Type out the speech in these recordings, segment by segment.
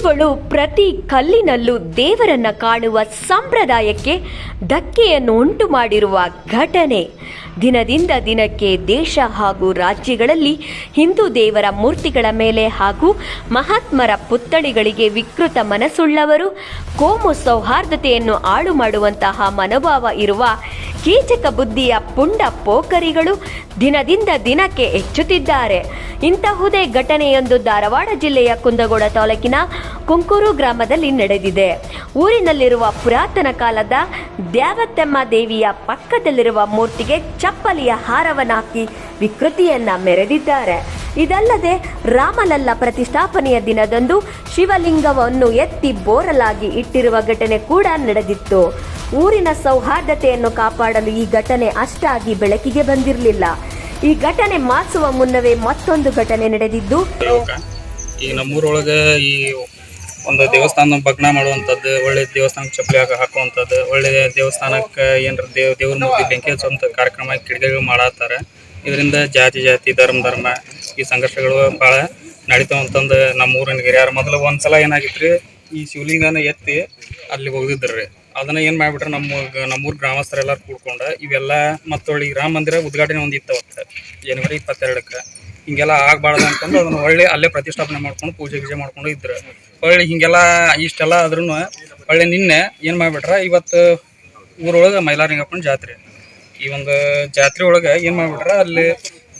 ಹಿಂದೂಗಳು ಪ್ರತಿ ಕಲ್ಲಿನಲ್ಲೂ ದೇವರನ್ನ ಕಾಣುವ ಸಂಪ್ರದಾಯಕ್ಕೆ ಧಕ್ಕೆಯನ್ನು ಉಂಟು ಮಾಡಿರುವ ಘಟನೆ. ದಿನದಿಂದ ದಿನಕ್ಕೆ ದೇಶ ಹಾಗೂ ರಾಜ್ಯಗಳಲ್ಲಿ ಹಿಂದೂ ದೇವರ ಮೂರ್ತಿಗಳ ಮೇಲೆ ಹಾಗೂ ಮಹಾತ್ಮರ ಪುತ್ಥಳಿಗಳಿಗೆ ವಿಕೃತ ಮನಸ್ಸುಳ್ಳವರು, ಕೋಮು ಸೌಹಾರ್ದತೆಯನ್ನು ಹಾಳು ಮಾಡುವಂತಹ ಮನೋಭಾವ ಇರುವ ಕೀಚಕ ಬುದ್ಧಿಯ ಪುಂಡ ಪೋಕರಿಗಳು ದಿನದಿಂದ ದಿನಕ್ಕೆ ಹೆಚ್ಚುತ್ತಿದ್ದಾರೆ. ಇಂತಹುದೇ ಘಟನೆಯೊಂದು ಧಾರವಾಡ ಜಿಲ್ಲೆಯ ಕುಂದಗೋಡ ತಾಲೂಕಿನ ಕುಂಕೂರು ಗ್ರಾಮದಲ್ಲಿ ನಡೆದಿದೆ. ಊರಿನಲ್ಲಿರುವ ಪುರಾತನ ಕಾಲದ ದ್ಯಾವತ್ತೆಮ್ಮ ದೇವಿಯ ಪಕ್ಕದಲ್ಲಿರುವ ಮೂರ್ತಿಗೆ ಚಪ್ಪಲಿಯ ಹಾರವನ್ನಾಕಿ ವಿಕೃತಿಯನ್ನ ಮೆರೆದಿದ್ದಾರೆ. ಇದಲ್ಲದೆ ರಾಮಲಲ್ಲ ಪ್ರತಿಷ್ಠಾಪನೆಯ ದಿನದಂದು ಶಿವಲಿಂಗವನ್ನು ಎತ್ತಿ ಬೋರಲಾಗಿ ಇಟ್ಟಿರುವ ಘಟನೆ ಕೂಡ ನಡೆದಿತ್ತು. ಊರಿನ ಸೌಹಾರ್ದತೆಯನ್ನು ಕಾಪಾಡಲು ಈ ಘಟನೆ ಅಷ್ಟಾಗಿ ಬೆಳಕಿಗೆ ಬಂದಿರಲಿಲ್ಲ. ಈ ಘಟನೆ ಮಾಸುವ ಮುನ್ನವೇ ಮತ್ತೊಂದು ಘಟನೆ ನಡೆದಿದ್ದು? ಈ ನಮ್ಮೂರೊಳಗೆ ಈ ಒಂದು ದೇವಸ್ಥಾನ ಭಗ್ನ ಮಾಡುವಂಥದ್ದು, ಒಳ್ಳೆ ದೇವಸ್ಥಾನಕ್ಕೆ ಚಪ್ಪಲಿ ಹಾಕ ಹಾಕುವಂಥದ್ದು, ಒಳ್ಳೆ ದೇವಸ್ಥಾನಕ್ಕೆ ಏನಾರ ದೇವ್ ದೇವ್ರ ಮೂರ್ತಿ ಬೆಂಕಿ ಹಚ್ಚುವಂಥ ಕಾರ್ಯಕ್ರಮ ಕಿಡಿಗಳು ಮಾಡತ್ತಾರೆ. ಇದರಿಂದ ಜಾತಿ ಜಾತಿ, ಧರ್ಮ ಧರ್ಮ ಈ ಸಂಘರ್ಷಗಳು ಭಾಳ ನಡೀತಾವ ಅಂತಂದು ನಮ್ಮ ಊರಿನ ಹಿರಿಯರು ಮೊದಲು ಒಂದ್ಸಲ ಏನಾಗಿತ್ತು ರೀ ಈ ಶಿವಲಿಂಗನ ಎತ್ತಿ ಅಲ್ಲಿಗೆ ಹೋಗಿದ್ರು ರೀ ಅದನ್ನ ಏನು ಮಾಡಿಬಿಟ್ರೆ, ನಮ್ಮ ನಮ್ಮೂರು ಗ್ರಾಮಸ್ಥರೆಲ್ಲರೂ ಕೂಡ್ಕೊಂಡು ಇವೆಲ್ಲ ಮತ್ತೊಳ್ಳಿ ರಾಮ ಮಂದಿರ ಉದ್ಘಾಟನೆ ಒಂದಿತ್ತು ಅವತ್ತು ಜನವರಿ ಇಪ್ಪತ್ತೆರಡಕ್ಕೆ. ಹಿಂಗೆಲ್ಲ ಆಗ್ಬಾರ್ದು ಅಂತಂದು ಅದನ್ನ ಒಳ್ಳೆ ಅಲ್ಲೇ ಪ್ರತಿಷ್ಠಾಪನೆ ಮಾಡ್ಕೊಂಡು ಪೂಜೆ ಗೀಜೆ ಮಾಡ್ಕೊಂಡು ಇದ್ರು. ಹೊಳ್ಳಿ ಹಿಂಗೆಲ್ಲ ಇಷ್ಟೆಲ್ಲ ಆದ್ರೂ ಹೊಳ್ಳಿ ನಿನ್ನೆ ಏನು ಮಾಡಿಬಿಟ್ರೆ, ಇವತ್ತು ಊರೊಳಗೆ ಮೈಲಾರಿಂಗಪ್ಪನ ಜಾತ್ರೆ. ಈ ಒಂದು ಜಾತ್ರೆ ಒಳಗೆ ಏನು ಮಾಡಿಬಿಟ್ರೆ, ಅಲ್ಲಿ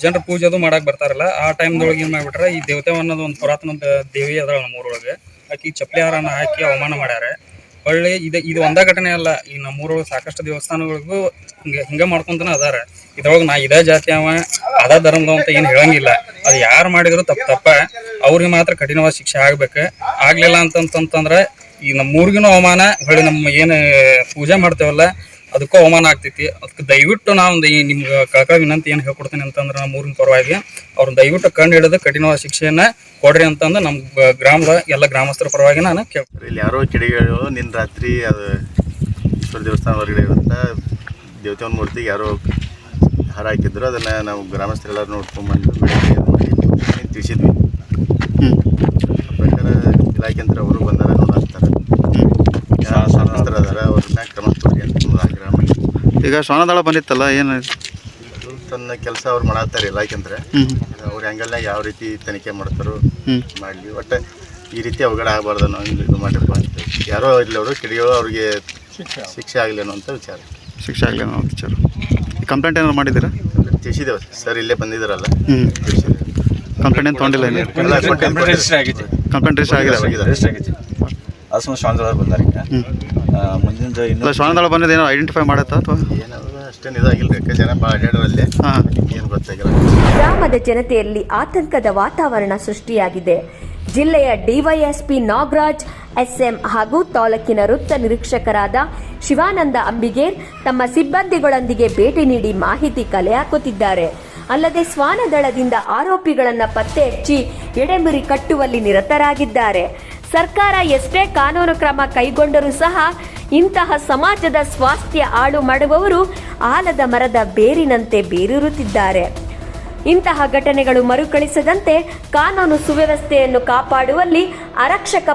ಜನರು ಪೂಜೆ ಅದು ಮಾಡಕ್ ಬರ್ತಾರಲ್ಲ, ಆ ಟೈಮ್ದೊಳಗೆ ಏನು ಮಾಡಿಬಿಟ್ರೆ, ಈ ದೇವತೆ ಅನ್ನೋದು ಒಂದು ಪುರಾತನ ದೇವಿ ದೇವಿ ಅದಾಳ ನಮ್ಮೂರೊಳಗೆ, ಆಕಿ ಚಪ್ಪಲಿ ಹಾರನ ಹಾಕಿ ಅವಮಾನ ಮಾಡ್ಯಾರ. ಹೊಳ್ಳಿ ಇದು ಇದು ಒಂದೇ ಘಟನೆ ಅಲ್ಲ. ಈ ನಮ್ಮೂರೊಳಗೆ ಸಾಕಷ್ಟು ದೇವಸ್ಥಾನಗಳಿಗೂ ಹಿಂಗೆ ಹಿಂಗೆ ಮಾಡ್ಕೊಂತನ ಅದಾರ. ಇದ್ರೊಳಗೆ ನಾ ಇದೇ ಜಾತಿ ಅವ, ಅದ ಧರ್ಮದ ಅಂತ ಏನು ಹೇಳಂಗಿಲ್ಲ. ಅದು ಯಾರು ಮಾಡಿದ್ರು ತಪ್ಪು ತಪ್ಪ. ಅವ್ರಿಗೆ ಮಾತ್ರ ಕಠಿಣವಾದ ಶಿಕ್ಷೆ ಆಗ್ಬೇಕು. ಆಗ್ಲಿಲ್ಲ ಅಂತಂತಂದ್ರೆ ಈ ನಮ್ಮೂರಿಗಿನ ಅವಮಾನ, ಹೊಳ್ಳಿ ನಮ್ಮ ಏನು ಪೂಜೆ ಮಾಡ್ತೇವಲ್ಲ ಅದಕ್ಕೂ ಅವಮಾನ ಆಗ್ತೈತಿ. ಅದಕ್ಕೆ ದಯವಿಟ್ಟು ನಾವು ಒಂದು ಈ ನಿಮ್ಗೆ ಕಳಕ ವಿನಂತಿ ಏನು ಹೇಳ್ಕೊಡ್ತೀನಿ ಅಂತಂದ್ರೆ ನಮ್ಮ ಊರಿನ ಪರವಾಗಿ, ಅವ್ರನ್ನ ದಯವಿಟ್ಟು ಕಂಡು ಹಿಡಿದು ಕಠಿಣವಾದ ಶಿಕ್ಷೆಯನ್ನು ಕೊಡ್ರಿ ಅಂತಂದು ನಮ್ಮ ಗ್ರಾಮದ ಎಲ್ಲ ಗ್ರಾಮಸ್ಥರ ಪರವಾಗಿ ನಾನು ಕೇಳ್ತೀನಿ ಇಲ್ಲಿ ಯಾರೋ ಕಿಡಿಗಳು ನಿನ್ನ ರಾತ್ರಿ ಅದು ಈಶ್ವರ ದೇವಸ್ಥಾನ ಹೊರಗಡೆ ಇರುವಂಥ ದೇವತೆವನ ಮೂರ್ತಿಗೆ ಯಾರೋ ಹಾರ ಹಾಕಿದ್ರು, ಅದನ್ನು ನಾವು ಗ್ರಾಮಸ್ಥರೆಲ್ಲರೂ ನೋಡ್ಕೊಂಡ್ಬಂದು ಬೆಳಗ್ಗೆ ತಿಳಿಸಿದ್ವಿ ಆ ಪ್ರಕಾರ ಇಲಾಖೆಂತ್ರ ಅವರು ಬಂದಾರ ನೋಡಾಕ್ತಾರೆ ಯಾರು ಸಂಸ್ಥರ ಅದಾರ ಅವ್ರನ್ನ ಕ್ರಮ ತಗೊಳ್ಳಿ ಅಂತ ನಮ್ದು ಆಗ್ರಹ ಮಾಡಿ ಈಗ ಶ್ವಾನದಳ ಬಂದಿತ್ತಲ್ಲ ಏನು ತನ್ನ ಕೆಲಸ ಅವ್ರು ಮಾಡತ್ತಾರೆ ಇಲಾಖೆಂದ್ರೆ ಅವ್ರ ಹೆಂಗಲ್ನಾಗ ಯಾವ ರೀತಿ ತನಿಖೆ ಮಾಡ್ತಾರೋ. ಮಾಡಲಿ. ಒಟ್ಟು ಈ ರೀತಿ ಅವಘಡ ಆಗಬಾರ್ದು ಅನ್ನೋ ಒಂದು ಇದು ಮಾಡಿರಪ್ಪ ಅಂತ. ಯಾರೋ ಇರಲಿ ಅವರು ಕಿಡಿಯೋ ಅವ್ರಿಗೆ ಶಿಕ್ಷೆ ಆಗಲಿ. ಅನ್ನೋ ಅಂತ ವಿಚಾರ. ಶಿಕ್ಷೆ ಆಗಲಿ ಅನ್ನೋ ವಿಚಾರ. ಕಂಪ್ಲೇಂಟ್ ಏನಾರು ಮಾಡಿದ್ದೀರಾ? ತಿಳಿಸಿದ್ದೇವೆ. ಸರ್ ಇಲ್ಲೇ ಬಂದಿದ್ದಾರಲ್ಲ. ಕಂಪ್ಲೇಂಟ್ ಏನು ತೊಗೊಂಡಿಲ್ಲ ಕಂಪ್ಲೇಂಟ್ ರಿಜಿಸ್ಟರ್ ಆಗಿದೆ ಕಂಪ್ಲೇಂಟ್ ರಿಜಿಸ್ಟರ್ ಆಗಿದೆ. ರಿಜಿಸ್ಟರ್ ಆಗೈತಿ ಅಸಮ ಬಂದಾರ ಮುಂದಿನ ಇಲ್ಲ ಇನ್ನು ಶ್ವಾನದಳ ಬಂದಿದ್ದು ಏನೋ ಐಡೆಂಟಿಫೈ ಮಾಡತ್ತಾ ಅಥವಾ? ಏನಾದ್ರು ಅಷ್ಟೇನು ಇದಾಗಿಲ್ಲ ಯಾಕೆ ಜನ ಭಾಳ ಅಡ್ಡಾಡೋರಲ್ಲಿ ಏನು ಗೊತ್ತಾಗಿಲ್ಲ. ಗ್ರಾಮದ ಜನತೆಯಲ್ಲಿ ಆತಂಕದ ವಾತಾವರಣ ಸೃಷ್ಟಿಯಾಗಿದೆ. ಜಿಲ್ಲೆಯ ಡಿವೈಎಸ್ಪಿ ನಾಗರಾಜ್ ಎಸ್ಎಂ ಹಾಗೂ ತಾಲೂಕಿನ ವೃತ್ತ ನಿರೀಕ್ಷಕರಾದ ಶಿವಾನಂದ ಅಂಬಿಗೇರ್ ತಮ್ಮ ಸಿಬ್ಬಂದಿಗಳೊಂದಿಗೆ ಭೇಟಿ ನೀಡಿ ಮಾಹಿತಿ ಕಲೆ ಹಾಕುತ್ತಿದ್ದಾರೆ. ಅಲ್ಲದೆ ಶ್ವಾನದಳದಿಂದ ಆರೋಪಿಗಳನ್ನು ಪತ್ತೆ ಹಚ್ಚಿ ಎಡೆಮುರಿ ಕಟ್ಟುವಲ್ಲಿ ನಿರತರಾಗಿದ್ದಾರೆ. ಸರ್ಕಾರ ಎಷ್ಟೇ ಕಾನೂನು ಕ್ರಮ ಕೈಗೊಂಡರೂ ಸಹ ಇಂತಹ ಸಮಾಜದ ಸ್ವಾಸ್ಥ್ಯ ಹಾಳು ಮಾಡುವವರು ಆಲದ ಮರದ ಬೇರಿನಂತೆ ಬೇರೂರುತ್ತಿದ್ದಾರೆ. ಇಂತಹ ಘಟನೆಗಳು ಮರುಕಳಿಸದಂತೆ ಕಾನೂನು ಸುವ್ಯವಸ್ಥೆಯನ್ನು ಕಾಪಾಡುವಲ್ಲಿ ಆರಕ್ಷಕ